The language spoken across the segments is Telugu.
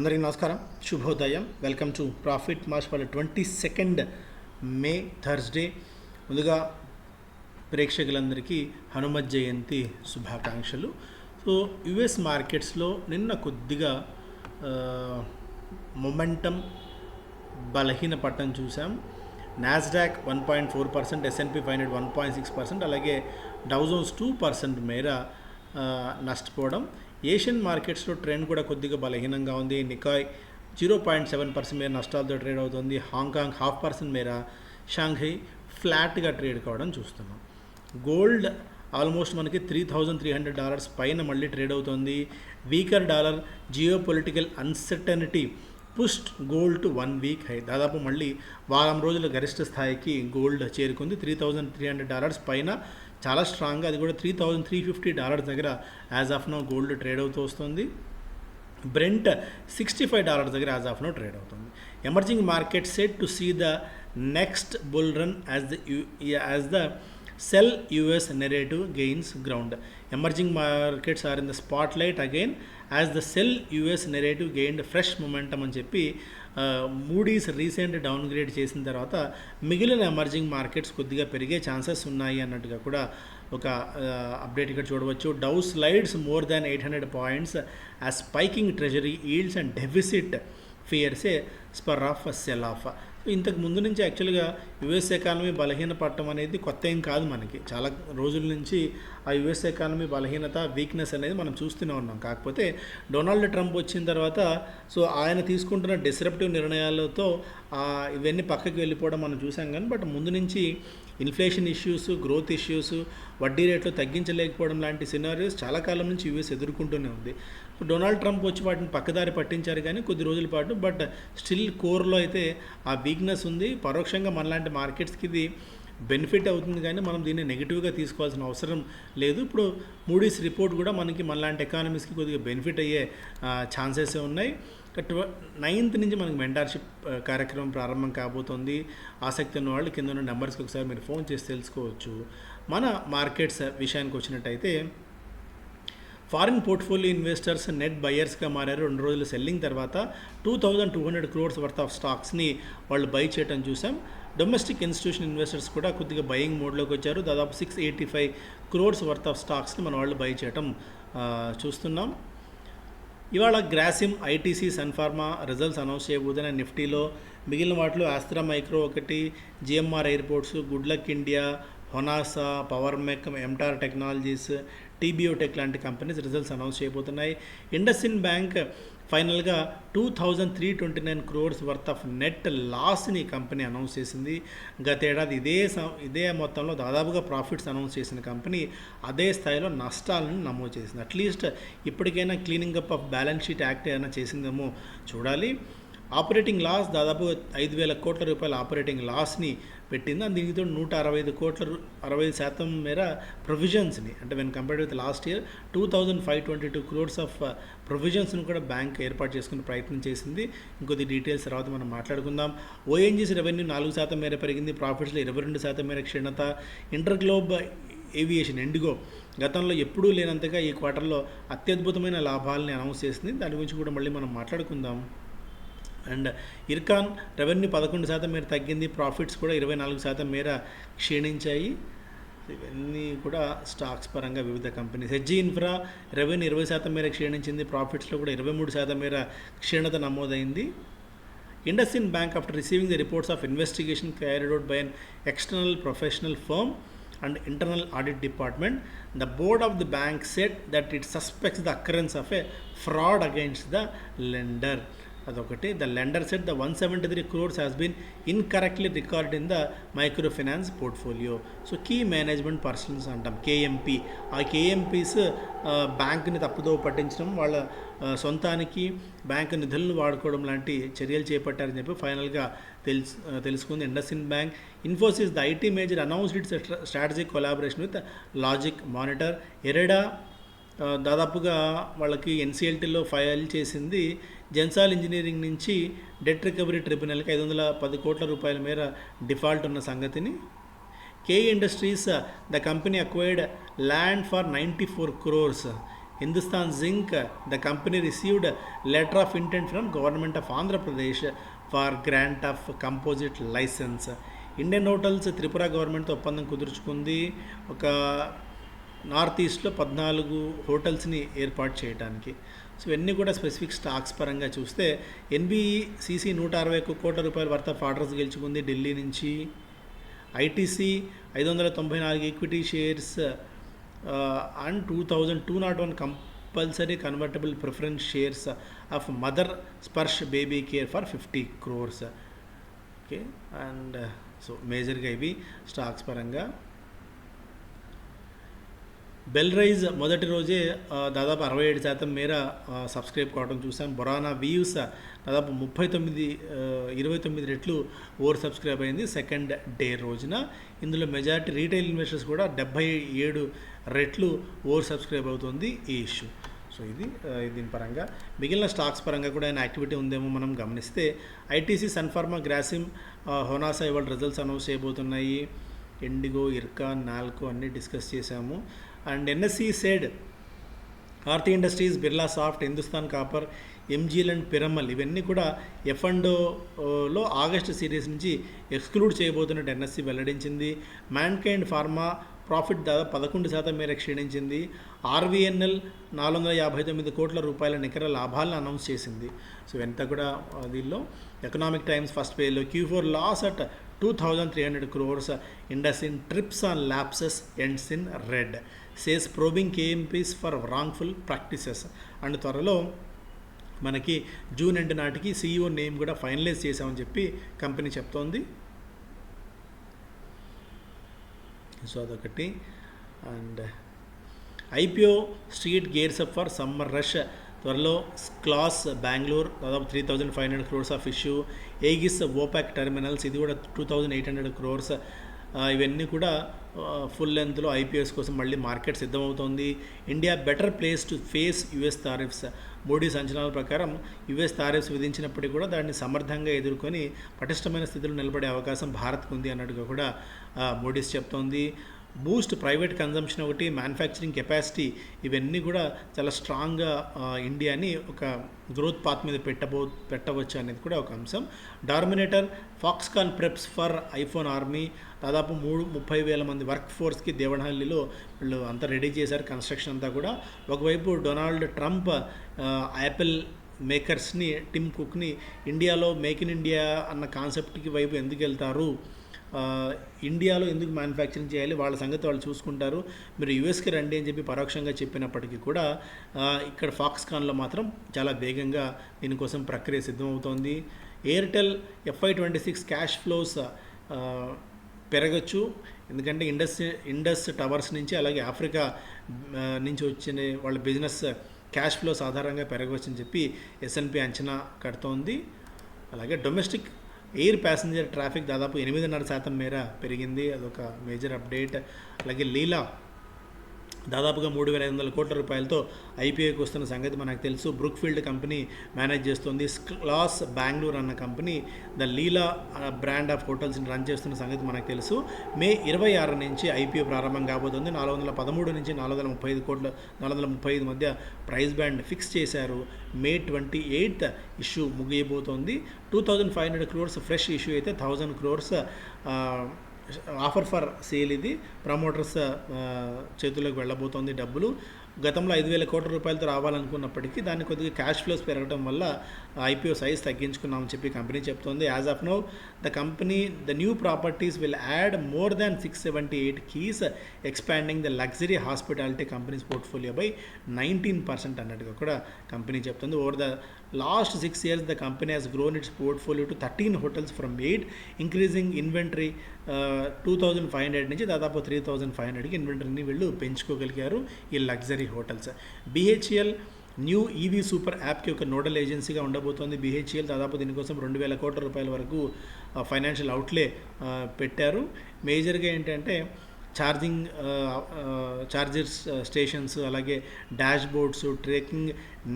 అందరికీ నమస్కారం. శుభోదయం. వెల్కమ్ టు ప్రాఫిట్ మార్చ్ వాళ్ళ ట్వంటీ సెకండ్ మే థర్స్డే. ముందుగా ప్రేక్షకులందరికీ హనుమత్ జయంతి శుభాకాంక్షలు. సో యుఎస్ మార్కెట్స్లో నిన్న కొద్దిగా మొమెంటం బలహీన పట్టం చూసాం Nasdaq one point four percent S and P five hundred one point six percent అలాగే డౌజోన్స్ టూ పర్సెంట్ మేర నష్టపోవడం. ఏషియన్ మార్కెట్స్లో ట్రెండ్ కూడా కొద్దిగా బలహీనంగా ఉంది. Nikkei zero point seven percent మేర నష్టాలతో ట్రేడ్ అవుతుంది. హాంకాంగ్ హాఫ్ పర్సెంట్ మేర షాంఘై ఫ్లాట్గా ట్రేడ్ కావడం చూస్తున్నాం. గోల్డ్ ఆల్మోస్ట్ మనకి three thousand three hundred dollars పైన మళ్ళీ ట్రేడ్ అవుతుంది. Weaker dollar geopolitical uncertainty pushed gold to one week high. దాదాపు మళ్ళీ వారం రోజుల గరిష్ట స్థాయికి గోల్డ్ చేరుకుంది. Three thousand three hundred dollars పైన చాలా స్ట్రాంగ్గా అది కూడా three thousand three fifty dollars దగ్గర as of now gold trade అవుతూ వస్తుంది. బ్రెంట్ సిక్స్టీ ఫైవ్ డాలర్స్ దగ్గర యాజ్ ఆఫ్ నో ట్రేడ్ అవుతుంది. Emerging market set to see the next bull run as the as the sell US narrative gains ground emerging markets are in the spotlight again as the sell US narrative gained fresh momentum అని చెప్పి మూడీస్ రీసెంట్ డౌన్ గ్రేడ్ చేసిన తర్వాత మిగిలిన ఎమర్జింగ్ మార్కెట్స్ కొద్దిగా పెరిగే ఛాన్సెస్ ఉన్నాయి అన్నట్టుగా కూడా ఒక అప్డేట్ ఇక్కడ చూడవచ్చు. Dow slides more than eight hundred points as spiking treasury yields and deficit fears spur of sell off ఇంతకు ముందు నుంచి యాక్చువల్గా యుఎస్ ఎకానమీ బలహీన పడటం అనేది కొత్త ఏం కాదు మనకి. చాలా రోజుల నుంచి ఆ యుఎస్ ఎకానమీ బలహీనత వీక్నెస్ అనేది మనం చూస్తూనే ఉన్నాం. కాకపోతే డొనాల్డ్ ట్రంప్ వచ్చిన తర్వాత సో ఆయన తీసుకుంటున్న డిస్రప్టివ్ నిర్ణయాలతో ఇవన్నీ పక్కకి వెళ్ళిపోవడం మనం చూసాం కానీ బట్ ముందు నుంచి ఇన్ఫ్లేషన్ ఇష్యూస్ గ్రోత్ ఇష్యూస్ వడ్డీ రేట్లు తగ్గించలేకపోవడం లాంటి సినారియోస్ చాలా కాలం నుంచి యూఎస్ ఎదుర్కొంటూనే ఉంది. డొనాల్డ్ ట్రంప్ వచ్చి వాటిని పక్కదారి పట్టించారు కానీ కొద్ది రోజుల పాటు బట్ స్టిల్ కోర్లో అయితే ఆ వీక్నెస్ ఉంది. పరోక్షంగా మనలాంటి మార్కెట్స్కి ఇది బెనిఫిట్ అవుతుంది కానీ మనం దీన్ని నెగిటివ్గా తీసుకోవాల్సిన అవసరం లేదు. ఇప్పుడు మూడీస్ రిపోర్ట్ కూడా మనకి మనలాంటి ఎకానమీస్కి కొద్దిగా బెనిఫిట్ అయ్యే ఛాన్సెస్ ఉన్నాయి. ట్వ నైన్త్ నుంచి మనకి మెంటార్షిప్ కార్యక్రమం ప్రారంభం కాబోతోంది. ఆసక్తి ఉన్న వాళ్ళు కింద ఉన్న నెంబర్స్కి ఒకసారి మీరు ఫోన్ చేసి తెలుసుకోవచ్చు. మన మార్కెట్స్ విషయానికి వచ్చినట్టయితే ఫారిన్ పోర్ట్ఫోలియో ఇన్వెస్టర్స్ నెట్ బయర్స్గా మారారు. రెండు రోజులు సెల్లింగ్ తర్వాత two thousand two hundred crores worth of స్టాక్స్ని వాళ్ళు బై చేయడం చూసాం. డొమెస్టిక్ ఇన్స్టిట్యూషన్ ఇన్వెస్టర్స్ కూడా కొద్దిగా బయింగ్ మోడ్లోకి వచ్చారు. దాదాపు six eighty five crores worth of స్టాక్స్ని మన వాళ్ళు బై చేయటం చూస్తున్నాం. ఇవాళ Grasim ITC Sun Pharma results announce చేయబోతున్న నిఫ్టీలో మిగిలిన వాటిలో ఆస్త్రా మైక్రో ఒకటి GMR airports good luck India Honasa power mech MTAR technologies TBO Tek లాంటి కంపెనీస్ రిజల్ట్స్ అనౌన్స్ చేయబోతున్నాయి. ఇండస్ఇన్ బ్యాంక్ ఫైనల్గా two thousand three twenty nine crores worth of net లాస్ని company announce చేసింది. గతేడాది ఇదే ఇదే మొత్తంలో దాదాపుగా ప్రాఫిట్స్ అనౌన్స్ చేసిన కంపెనీ అదే స్థాయిలో నష్టాలను నమోదు చేసింది. అట్లీస్ట్ ఇప్పటికైనా cleaning up of balance sheet act ఏమైనా చేసిందేమో చూడాలి. ఆపరేటింగ్ లాస్ దాదాపు ఐదు వేల కోట్ల రూపాయల ఆపరేటింగ్ లాస్ని పెట్టింది. అందు దీనితో నూట అరవై ఐదు కోట్ల అరవై ఐదు శాతం మేర ప్రొవిజన్స్ని అంటే when compared with last year two thousand five twenty two crores of ప్రొవిజన్స్ను కూడా బ్యాంక్ ఏర్పాటు చేసుకునే ప్రయత్నం చేసింది. ఇంకొద్ది డీటెయిల్స్ తర్వాత మనం మాట్లాడుకుందాం. ఓఎన్జీసీ రెవెన్యూ నాలుగు శాతం మేర పెరిగింది. ప్రాఫిట్స్లో ఇరవై రెండు శాతం మేర క్షీణత. ఇంటర్ గ్లోబ్ ఏవియేషన్ ఎండిగో గతంలో ఎప్పుడూ లేనంతగా ఈ క్వార్టర్లో అత్యద్భుతమైన లాభాలని అనౌన్స్ చేసింది. దాని గురించి కూడా మళ్ళీ మనం మాట్లాడుకుందాం. అండ్ ఇర్కాన్ రెవెన్యూ పదకొండు శాతం మేర తగ్గింది ప్రాఫిట్స్ కూడా ఇరవై నాలుగు శాతం మేర క్షీణించాయి. ఇవన్నీ కూడా స్టాక్స్ పరంగా వివిధ కంపెనీస్. హెచ్జీ ఇన్ఫ్రా రెవెన్యూ ఇరవై శాతం మేర క్షీణించింది ప్రాఫిట్స్లో కూడా ఇరవై మూడు శాతం మేర క్షీణత నమోదైంది. IndusInd bank after receiving the reports of investigation carried out by an external professional firm and internal audit department. The board of the bank said that it suspects the occurrence of a fraud against the lender. అదొకటి. The lender said the one seventy three crores has been incorrectly record in the micro finance portfolio so key management persons అంటాం కేఎంపీ ఆ కేఎంపీస్ బ్యాంకుని తప్పుదో పట్టించడం వాళ్ళ సొంతానికి బ్యాంకు నిధులను వాడుకోవడం లాంటి చర్యలు చేపట్టారని చెప్పి ఫైనల్గా తెలుసు తెలుసుకుంది IndusInd bank. Infosys the IT major announced its strategic collaboration with LogicMonitor IREDA దాదాపుగా వాళ్ళకి ఎన్సీఎల్టీలో ఫైల్ చేసింది జెన్సాల్ ఇంజనీరింగ్ నుంచి డెట్ రికవరీ ట్రిబ్యునల్కి ఐదు వందల పది కోట్ల రూపాయల మేర డిఫాల్ట్ ఉన్న సంగతిని. K industries the company acquired land for ninety four crores. Hindustan zinc the company received letter of intent from government of Andhra Pradesh for grant of composite licence. Indian hotels Tripura గవర్నమెంట్తో ఒప్పందం కుదుర్చుకుంది. ఒక నార్త్ ఈస్ట్లో పద్నాలుగు హోటల్స్ని ఏర్పాటు చేయడానికి సో ఇవన్నీ కూడా స్పెసిఫిక్ స్టాక్స్ పరంగా చూస్తే ఎన్బిసిసి నూట అరవై ఒక్క కోట్ల రూపాయల వర్త్ ఆఫ్ ఆర్డర్స్ గెలుచుకుంది ఢిల్లీ నుంచి. ఐటీసీ ఐదు వందల తొంభై నాలుగు equity shares and two thousand two naught one compulsory convertible preference shares of mother Sparsh baby care for fifty crores. Okay and so మేజర్గా ఇవి స్టాక్స్ పరంగా. బెల్ రైజ్ మొదటి రోజే దాదాపు అరవై ఏడు శాతం మేర సబ్స్క్రైబ్ కావడం చూసాం బొరానా వ్యూస్ దాదాపు ముప్పై తొమ్మిది ఇరవై తొమ్మిది రెట్లు ఓవర్ సబ్స్క్రైబ్ అయింది సెకండ్ డే రోజున. ఇందులో మెజారిటీ రీటైల్ ఇన్వెస్టర్స్ కూడా డెబ్బై ఏడు రెట్లు ఓవర్ సబ్స్క్రైబ్ అవుతుంది ఈ ఇష్యూ. సో ఇది దీని పరంగా. మిగిలిన స్టాక్స్ పరంగా కూడా ఆయన యాక్టివిటీ ఉందేమో మనం గమనిస్తే ఐటీసీ సన్ఫార్మా గ్రాసిమ్ హోనాసా ఇవాళ రిజల్ట్స్ అనౌన్స్ చేయబోతున్నాయి. ఇండిగో ఇర్కా నాల్కో అన్నీ డిస్కస్ చేశాము. And NSE said Aarti industries Birlasoft Hindustan copper MGL and Piramal ఇవన్నీ కూడా ఎఫ్ అండ్లో ఆగస్ట్ సిరీస్ నుంచి ఎక్స్క్లూడ్ చేయబోతున్నట్టు ఎన్ఎస్సి వెల్లడించింది. మ్యాన్కైండ్ ఫార్మా ప్రాఫిట్ దాదాపు పదకొండు శాతం మేర క్షీణించింది. ఆర్వీఎన్ఎల్ నాలుగు వందల యాభై తొమ్మిది కోట్ల రూపాయల నికర లాభాలను అనౌన్స్ చేసింది. సో ఎంత కూడా దీనిలో ఎకనామిక్ టైమ్స్ ఫస్ట్ పేజ్లో Q four loss at two thousand three hundred crores IndusInd trips on lapses ends in red says probing KMPs for wrongful practices and త్వరలో మనకి జూన్ ఎండ్ నాటికి సీఈఓ నేమ్ కూడా ఫైనలైజ్ చేశామని చెప్పి కంపెనీ చెప్తోంది. సో అదొకటి. And IPO street gears up for summer rush త్వరలో క్లాస్ బెంగళూరు దాదాపు three thousand five hundred crores of issue Aegis Vopak terminals ఇది కూడా two thousand eight hundred crores ఇవన్నీ కూడా ఫుల్ లెంత్లో ఐపీఎస్ కోసం మళ్ళీ మార్కెట్ సిద్ధమవుతోంది. India better place to face US tariffs. Moody's అంచనాల ప్రకారం యుఎస్ తారిఫ్స్ విధించినప్పటికీ కూడా దాన్ని సమర్థంగా ఎదుర్కొని పటిష్టమైన స్థితిలో నిలబడే అవకాశం భారత్కు ఉంది అన్నట్టుగా కూడా మోడీస్ చెప్తోంది. బూస్ట్ ప్రైవేట్ కన్జంప్షన్ ఒకటి మ్యానుఫ్యాక్చరింగ్ కెపాసిటీ ఇవన్నీ కూడా చాలా స్ట్రాంగ్గా ఇండియాని ఒక గ్రోత్ పాత్ మీద పెట్టబో పెట్టవచ్చు అనేది కూడా ఒక అంశం. డార్మినేటర్ Foxconn preps for iPhone army దాదాపు మూడు ముప్పై వేల మంది వర్క్ ఫోర్స్కి దేవనహల్లిలో వీళ్ళు అంతా రెడీ చేశారు కన్స్ట్రక్షన్ అంతా కూడా. ఒకవైపు డొనాల్డ్ ట్రంప్ యాపిల్ మేకర్స్ని టిమ్ కుక్ని ఇండియాలో మేక్ ఇన్ ఇండియా అన్న కాన్సెప్ట్కి వైపు ఎందుకు వెళ్తారు? ఇండియాలో ఎందుకు మ్యానుఫ్యాక్చరింగ్ చేయాలి? వాళ్ళ సంగతి వాళ్ళు చూసుకుంటారు. మీరు యుఎస్కి రండి అని చెప్పి పరోక్షంగా చెప్పినప్పటికీ కూడా ఇక్కడ ఫాక్స్కాన్లో మాత్రం చాలా వేగంగా దీనికోసం ప్రక్రియ సిద్ధమవుతోంది. Airtel FY twenty six cash flows పెరగచ్చు. ఎందుకంటే ఇండస్ ఇండస్ టవర్స్ నుంచి అలాగే ఆఫ్రికా నుంచి వచ్చిన వాళ్ళ బిజినెస్ క్యాష్ ఫ్లోస్ ఆధారంగా పెరగవచ్చని చెప్పి ఎస్ఎన్పి అంచనా కడుతోంది. అలాగే డొమెస్టిక్ ఎయిర్ ప్యాసింజర్ ట్రాఫిక్ దాదాపు ఎనిమిదిన్నర శాతం మేర పెరిగింది. అదొక మేజర్ అప్డేట్. అలాగే లీలా దాదాపుగా మూడు వేల ఐదు వందల కోట్ల రూపాయలతో ఐపీఐకి వస్తున్న సంగతి మనకు తెలుసు. బ్రూక్ఫీల్డ్ కంపెనీ మేనేజ్ చేస్తుంది. క్లాస్ బెంగళూరు అన్న company the Leela brand of హోటల్స్ని run చేస్తున్న సంగతి మనకు తెలుసు. మే ఇరవై ఆరు నుంచి ఐపీఓ ప్రారంభం కాబోతుంది. నాలుగు వందల పదమూడు నుంచి నాలుగు వందల ముప్పై ఐదు కోట్ల నాలుగు వందల ముప్పై ఐదు మధ్య ప్రైస్ బ్యాండ్ ఫిక్స్ చేశారు. May twenty eighth issue ముగియబోతోంది. Two thousand five hundred crores fresh issue అయితే thousand crores offer for sale ఇది. ప్రమోటర్స్ చేతులకు చేతుల్లోకి వెళ్ళబోతోంది డబ్బులు. గతంలో ఐదు వేల కోట్ల రూపాయలతో రావాలనుకున్నప్పటికీ దాన్ని కొద్దిగా క్యాష్ ఫ్లోస్ పెరగడం వల్ల ఐపీఓ సైజ్ తగ్గించుకున్నామని చెప్పి కంపెనీ చెప్తోంది. As of now the company the new properties will add more than six seventy eight keys expanding the luxury hospitality company's portfolio by nineteen percent అన్నట్టుగా కూడా కంపెనీ చెప్తుంది. Over the last six years the company has grown its portfolio to thirteen hotels from eight increasing inventory two thousand five hundred నుంచి దాదాపు త్రీ థౌజండ్ ఫైవ్ హండ్రెడ్కి ఇన్వెంటరీని వీళ్ళు పెంచుకోగలిగారు ఈ luxury hotels BHEL new EV super యాప్కి ఒక నోడల్ ఏజెన్సీగా ఉండబోతోంది. బిహెచ్ఎల్ దాదాపు దీనికోసం రెండు వేల కోట్ల రూపాయల వరకు uh, ఫైనాన్షియల్ అవుట్లే uh, పెట్టారు. మేజర్గా ఏంటంటే ఛార్జింగ్ ఛార్జర్స్ స్టేషన్స్ అలాగే dashboards tracking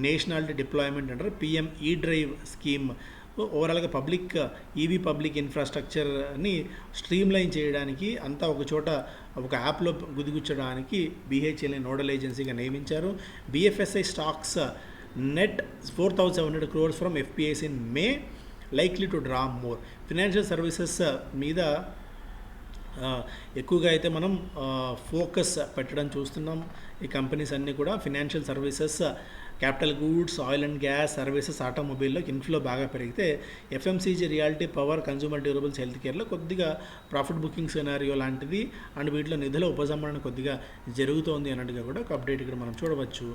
nationality deployment అంటారు. PM E drive scheme. ఓవరాల్గా పబ్లిక్ ఈవీ పబ్లిక్ ఇన్ఫ్రాస్ట్రక్చర్ని స్ట్రీమ్లైన్ చేయడానికి అంతా ఒక చోట ఒక యాప్లో గుదిగుచ్చడానికి బీహెచ్ఎల్ని నోడల్ ఏజెన్సీగా నియమించారు. BFSI stocks net four thousand seven hundred crores from FPIs in May. Likely to draw more. Financial services మీద ఎక్కువగా అయితే మనం ఫోకస్ పెట్టడం చూస్తున్నాం. ఈ కంపెనీస్ అన్నీ కూడా financial services capital goods oil and gas services ఆటోమొబైల్లో inflow బాగా పెరిగితే FMCG reality power consumer durables health కేర్లో కొద్దిగా ప్రాఫిట్ బుకింగ్ సినారియో లాంటిది అండ్ వీటిలో నిధుల ఉపసంహరణ కొద్దిగా జరుగుతోంది అన్నట్టుగా కూడా ఒక అప్డేట్ ఇక్కడ మనం చూడవచ్చు.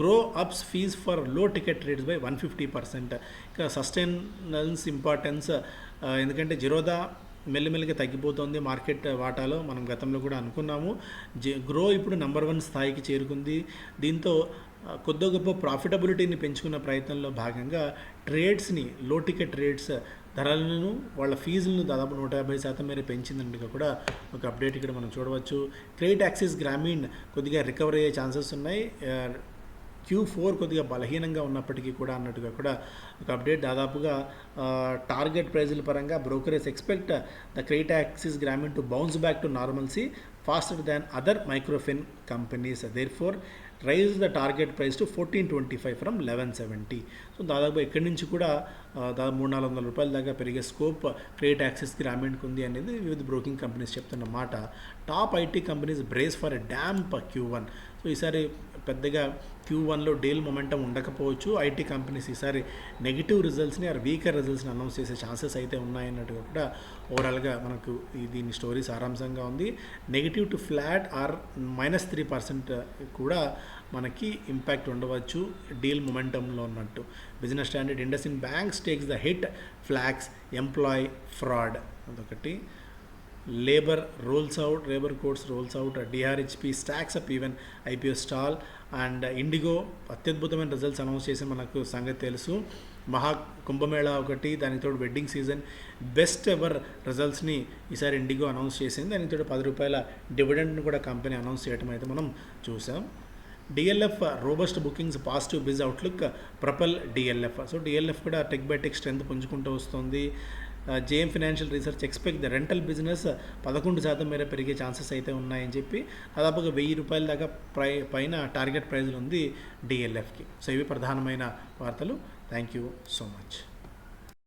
Grow ups fees ఫర్లో ticket rates by one fifty percent. ఇక సస్టైనెన్స్ ఇంపార్టెన్స్ ఎందుకంటే జిరోదా మెల్లిమెల్లిగా తగ్గిపోతుంది మార్కెట్ వాటాలో. మనం గతంలో కూడా అనుకున్నాము. గ్రో ఇప్పుడు నెంబర్ వన్ స్థాయికి చేరుకుంది. దీంతో ఆ, కొద్ది గొప్ప ప్రాఫిటబిలిటీని పెంచుకున్న ప్రయత్నంలో భాగంగా ట్రేడ్స్ని లో టికెట్ ట్రేడ్స్ ధరలను వాళ్ళ ఫీజులను దాదాపు నూట యాభై శాతం మేర పెంచిందంటే కూడా ఒక అప్డేట్ ఇక్కడ మనం చూడవచ్చు. క్రెడిట్ యాక్సిస్ గ్రామీణ్ కొద్దిగా రికవర్ అయ్యే ఛాన్సెస్ ఉన్నాయి. క్యూ ఫోర్ కొద్దిగా బలహీనంగా ఉన్నప్పటికీ కూడా అన్నట్టుగా కూడా ఒక అప్డేట్ దాదాపుగా టార్గెట్ ప్రైజుల పరంగా brokerage expect the credit access Grameen to bounce back to normalcy faster than other microfin companies therefore raise the target price to fourteen twenty five from eleven seventy so దాదాపు ఎక్కడి నుంచి కూడా దాదాపు మూడు నాలుగు వందల రూపాయల దాకా పెరిగే స్కోప్ క్రెడిట్ యాక్సెస్ గ్రామీణ్కి ఉంది అనేది వివిధ బ్రోకింగ్ కంపెనీస్ చెప్తున్న మాట. Top IT companies brace for a damp Q one so ఈసారి పెద్దగా క్యూ వన్లో డీల్ మొమెంటం ఉండకపోవచ్చు. ఐటీ కంపెనీస్ ఈసారి నెగిటివ్ రిజల్ట్స్ని ఆర్ వీకర్ రిజల్ట్స్ని అనౌన్స్ చేసే ఛాన్సెస్ అయితే ఉన్నాయన్నట్టుగా కూడా ఓవరాల్గా మనకు దీని స్టోరీ సారాంశంగా ఉంది. Negative to flat or minus three percent కూడా మనకి ఇంపాక్ట్ ఉండవచ్చు డీల్ మొమెంటంలో ఉన్నట్టు Business Standard IndusInd banks takes the hit flags employee fraud అదొకటి. Labour rolls out labour codes rolls out DRHP stocks up even IPO stall and IndiGo అత్యద్భుతమైన రిజల్ట్స్ అనౌన్స్ చేసి మనకు సంగతి తెలుసు. మహా కుంభమేళా ఒకటి దానికి తోడు వెడ్డింగ్ సీజన్ బెస్ట్ ఎవర్ రిజల్ట్స్ని ఈసారి ఇండిగో అనౌన్స్ చేసింది. దానికి తోడు పది రూపాయల డివిడెండ్ని కూడా కంపెనీ అనౌన్స్ చేయడం అయితే మనం చూసాం. DLF robust bookings positive biz outlook propel DLF so DLF కూడా టెక్ బై టెక్ స్ట్రెంత్ పుంజుకుంటూ వస్తుంది. JM financial research expect the rental business పదకొండు శాతం మేర పెరిగే ఛాన్సెస్ అయితే ఉన్నాయని చెప్పి దాదాపుగా వెయ్యి రూపాయల దాకా ప్రై పైన టార్గెట్ ప్రైజ్లు ఉంది డిఎల్ఎఫ్కి. సో ఇవి ప్రధానమైన వార్తలు. Thank you so much.